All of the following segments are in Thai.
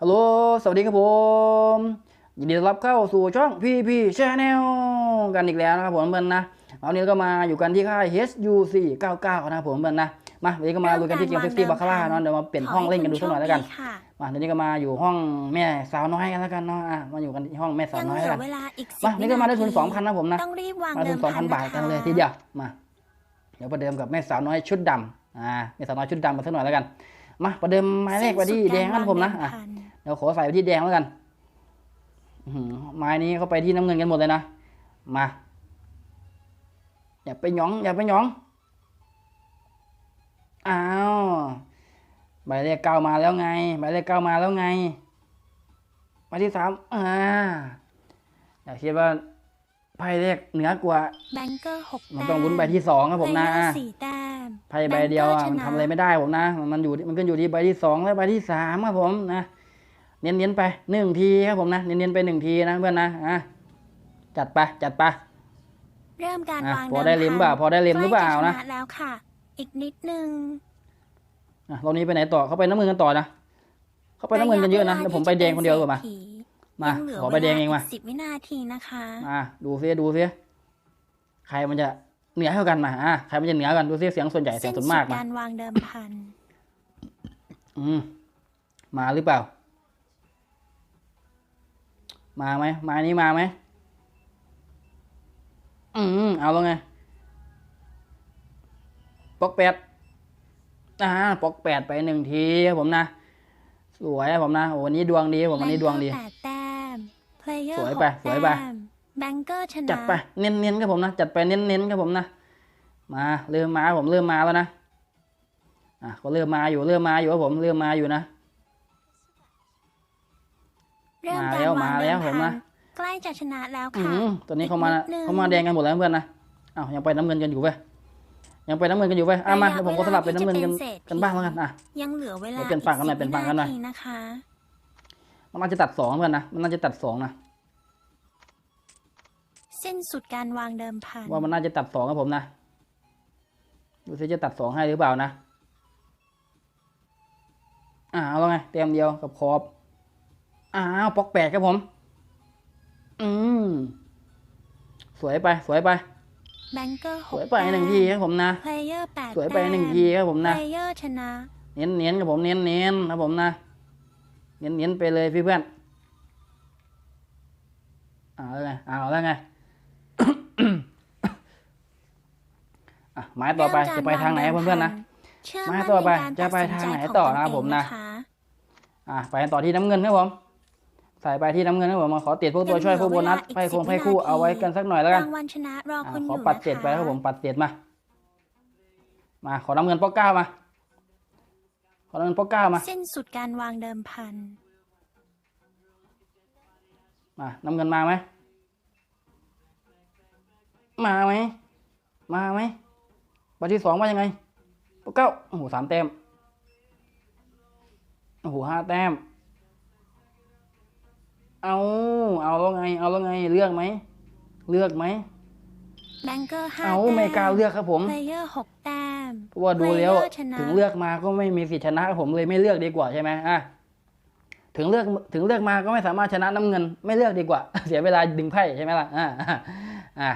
สวัสดีครับผม ยินดีต้อนรับเข้าสู่ช่องพีพีชแนลกันอีกแล้วนะครับผมเพื่อนนะเอานี้ก็มาอยู่กันที่ค่าย HUC 99 นะครับผมเพื่อนนะ มาวันนี้ก็มาลุยกันที่เกมเซ็กซี่บาคาร่าเนาะเดี๋ยวมาเปลี่ยนห้องเล่นกันดูสักหน่อยแล้วกันค่ะมาเดี๋ยวนี้ก็มาอยู่ห้องแม่สาวน้อยกันแล้วกันเนาะ อะ มาอยู่กันที่ห้องแม่สาวยังน้อยเหลืแล้วอกันเวลาอีกสิมานี่ก็มาได้ทุนสองพันนะผมนะต้องรีบวางมาเดิทุนมสองพันบาทกันเลยทีเดียว มา เดี๋ยวประเดิมกับแม่สาวน้อยชุดดำอ่า แม่สาวน้อยชุดดำมาสักหน่อยแล้วกัน มาประเดิมไม้แรกไปที่แดงกันผมนะ อะเดี๋ยวขอใส่ไปที่แดงแล้วกันอื้อหือไม้นี้เขาไปที่น้ำเงินกันหมดเลยนะ มา อย่าไปหยอง อย่าไปหยอง อ้าว ใบเลขเก้ามาแล้วไง ใบเลขเก้ามาแล้วไงใบที่สามอ่า อย่าคิดว่าไพ่เลขเหนือกว่าแบงเกอร์หกมันต้องลุ้นใบที่สองครับผมนะเพลเยอร์สี่แต้มไพ่ใบเดียวอะมันทำอะไรไม่ได้ผมนะ มันอยู่ มันก็อยู่ที่ใบที่สองและใบที่สามครับผมนะ เน้นๆไปหนึ่งทีครับผมนะ เน้นๆไปหนึ่งทีนะเพื่อนนะอะจัดไปจัดไปเริ่มการอะวางพอได้มเล็มเปล่าพอได้เล็มหรือเปล่าใกจนะชแล้วค่ะ อีกนิดนึงอะเรานี้ไปไหนต่อเขาไปน้ำเงินกันต่อนะเขาไปน้ำเงินกันเยอะนะเดี๋ยวผมไปแดงคนเดียวดีกว่ามามายังเหลืขอไปแดงเองมาสิบวินาทีนะคะมาดูซิดูซิใครมันจะเหนือเท่ากันมาอะใครมันจะเหนือกันดูซิเสียงส่วนใหญ่เสียงส่วนมากสุดมาการวางเดิมพันอืมมาหรือเปล่า มาไหมมานี้มาไหมอืมเอาแล้วไงปอกแปดอ่าปอกแปดไปหนึ่งทีครับผมนะ สวยครับผมนะโอ้วันนี้ดวงดีครับผมวันนี้ดวงดีแปดแต้มเพลเยอร์สวยไปสวยไปแบงเกอร์ชนะจัดไปเน้นๆครับผมนะจัดไปเน้นๆครับผมนะมาเริ่มมาผมเริ่มมาแล้วนะอะก็เริ่มมาอยู่เริ่มมาอยู่ครับผมเริ่มมาอยู่นะ เริ่มมาการแล้ววางมาเดิแล้วมผมพันะนใกล้จะชนะแล้วอืค่ะมตอนนี้เขามาอีกนิดนึงเขามาแดงกันหมดแล้วเพื่อนนะอ้าวยังไปน้ำเงินกันอยู่เว้ยยังไปน้ำเงินกันอยู่เว้ยอะมาระยะเดี๋ยวผมก็สลับไปน้ำเงินกันเวลาที่จะเป็นเศรษฐีกันบ้างแล้วกันอะยังเหลือเวลาเดี๋ยวเปลี่ยนฝั่งกันหน่อยกเปลี่ยนฝั่งกันหน่อยสิบวิาทีนะคะมันน่าจะตัดสองเพื่อนนะมันน่าจะตัดสองนะสิ้นสุดการวางเดิมพันว่ามันน่าจะตัดสองครับผมนะดูซิจะตัดสองให้หรือเปล่านะอ่าเอาแล้วไงเต็มเดียวกับขอบ อ้าวปอกแปดครับผม อืม สวยไป สวยไป แบงเกอร์หสกวยไปหนึ่งทีครับผมนะ เพลเยอร์แปดสวยไปหนึ่งทีครับผมนะ เพลเยอร์ชนะ เน้นเน้นๆครับผมเน้นเน้นๆครับผมนะ เน้นเน้นๆไปเลยพี่เพื่อนเอาแล้วไงเอาแล้วไง อะหมายต่อไปเริ่มจะไปทางไหนครับเพื่อนๆนะ เชื่อมามั่นต่อไปในการจะไปตัดสินทางไหนใจต่อขงนะครับตผมนะเองอะไปต่อที่น้ำเงินครับผม ใส่ไปที่น้ำเงินครับผมมาขอติดพวกตัวช่วยพวกโบนัสไพ่คงไพ่คู่เอาไว้กันสักหน่อยแล้วกันรางวัลชนะรออะคุณอขอยู่ปัดเจ็ดนะคะไปครับผมปัดเจ็ดมา มาขอน้ำเงินป๊อกเก้ามา ขอน้ำเงินป๊อกเก้ามาสิ้นสุดการวางเดิมพัน มาน้ำเงินมาไหมมาไหมมาไหมใบที่สองว่ายังไงป๊อกเก้าโอ้โหสามแต้มโอ้โหห้าแต้ม เอา เอาแล้วไง เอาแล้วไง เลือกไหม เลือกไหม แบงเกอร์ห้าเอาแต้มไม่กล้าเลือกครับผมเพลเยอร์หกแต้มเพราะว่าดูแล้ว player ชนะถึงเลือกมาก็ไม่มีสิทธิชนะผมเลยไม่เลือกดีกว่าใช่ไหมอะ ถึงเลือก ถึงเลือกมาก็ไม่สามารถชนะน้ำเงิน ไม่เลือกดีกว่า เสียเวลาดึงไพ่ใช่ไหมล่ะ อ่าอ่าอ่า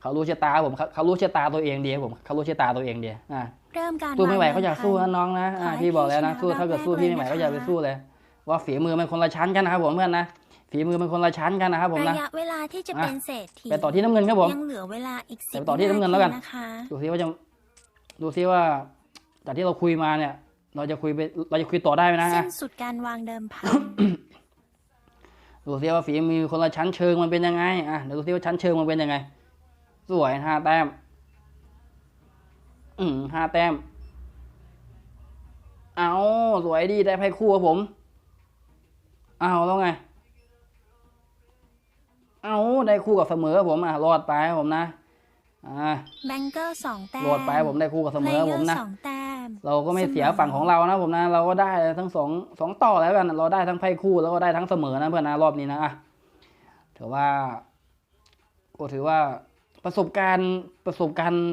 เขารู้ชะตาผมเขาเขารู้ชะตาตัวเองดีครับผมเขารู้ชะตาตัวเองดีอ่าเริ่มการสู้ไม่ไหวงเขาอยากสู้นะน้องนะอ่าขอให้พี่บอกแล้วนะพี่สู้ชนะถ้าเกิดสู้รอบแรกพี่ไม่ไหวเลยก็อย่าไปนะคะสู้เลย ว่าฝีมือมันคนละชั้นกันนะครับผมเพื่อนนะฝีมือมันคนละชั้นกันนะครับผมระนะยะเวลาที่จะอะเป็นเศรษฐีไปต่อที่น้ำเงินครับผมยังเหลือเวลาอีกสิบไปต่อที่น้ำเงินแล้วกันนะคะดูซิว่าจะดูซิว่าจากที่เราคุยมาเนี่ย เราจะคุยไปเราจะคุยต่อได้ไหมนะสิ้นสุดการวางเดิมพันดูซิว่าฝีมือคนละชั้นเชิงมันเป็นยังไงอะเดี๋ยวดูซิว่าชั้นเชิงมันเป็นยังไง สวยห้าแต้ม อืมห้าแต้ม เอาสวยดีได้ไพ่คู่ครับผม เอาแล้วไง เอาได้คู่กับเสมอครับผมอะรอดไปครับผมนะ อ่าแบงเกอร์สองแต้มรอดไปครับผมได้คู่กับเสมอครับผมนะสองแต้มเราก็ไม่เสียเสมอฝั่งของเรานะผมนะ เราก็ได้ทั้งสองสองต่อแล้วกัน เราได้ทั้งไพ่คู่แล้วก็ได้ทั้งเสมอนะเพื่อนนะรอบนี้นะอะถือว่าก็ถือว่าประสบการณ์ประสบการณ์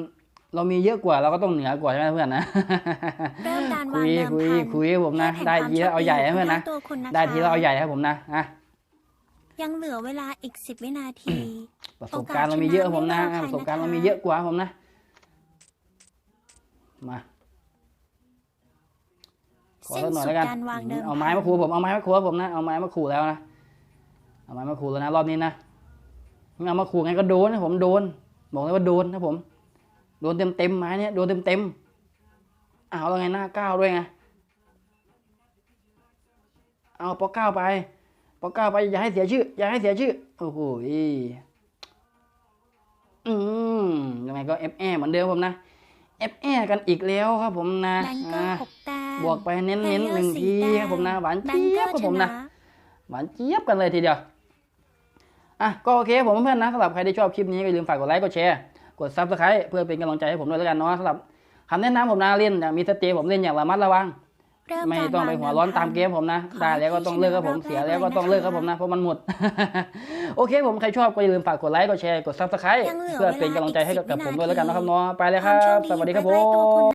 เรามีเยอะกว่าเราก็ต้องเหนือกว่าใช่ไหมเพื่อนนะเริ่ม การคุวางยเดิมคุยพันคุยกับผมนะแค่ได้แข่งทีแล้วเอาใหญ่นะควเพื่อนมนะโชคตัวคุณนะคะได้ทีแล้วเอาใหญ่ครับผมนะอะยังเหลือเวลาอีกสิบวินาที ประสบการณ์เรามีเยอะครับผมนะโอกาสชนะไม่รอใครประสบการณ์นะคะเรามีเยอะกว่าผมนะ มาขอสิ้นสักหน่อยสุแล้วกันดการวางเดิมเอาไม้มาขู่ผม เอาไม้มาขู่ผมนะ เอาไม้มาขู่แล้วนะ เอาไม้มาขู่แล้วนะรอบนี้นะมึงเอามาขู่ไงก็โดนนะผมโดน บอกเลยว่าโดนนะผม โดนเต็มเต็มๆไม้เนี่ยโดนเต็มเต็มๆเอาแล้วไงหน้าก้าวด้วยไง เอาปอเก้าไปปอเก้าไปอย่าให้เสียชื่อ อย่าให้เสียชื่อ โอ้โหอืมยังไงก็เอฟแอเหมือนเดิมผมนะเอฟแอกันอีกแล้วครับผมนะแบงเกออ่าร์หกแต้มบวกไปเน้นๆหนึ่งเพลเยอร์สี่ทีแต้ครับผมนะ หวานแบงเจี๊เกยอบร์ครับชผมนะนะ หวานเจี๊ยบกันเลยทีเดียวอะก็โอเคผมเพื่อนๆนะสำหรับใครที่ชอบคลิปนี้ก็อย่าลืมฝากกดไลค์กดแชร์กดซับสไครต์เพื่อเป็นกำลังใจให้ผมด้วยแล้วกันเนาะสำหรับ คำแนะนำผมนะเล่นอย่างมีสติผมเล่นอย่างระมัดระวังเริ่มไม่การต้องไปวางหัวร้อนดิตามเกมผมนะขอได้แล้วก็ต้องเลิกครับผมให้เสียแล้วก็ชนะต้องเลิกครับรผอบมแรกนะเพราะมันหมด โอเคผมใครชอบก็อย่าลืมฝากกดไลค์กดแชร์กดซับสไครต์ยังเหลือเพื่อเป็นเวลากำลังใจให้อีกับก10ผมด้วยแล้วกันนะครับวินาทีเนาะไปเลยครัความโชบคดีสวัสดีครับอยู่ผใกล้ๆตัวคุณม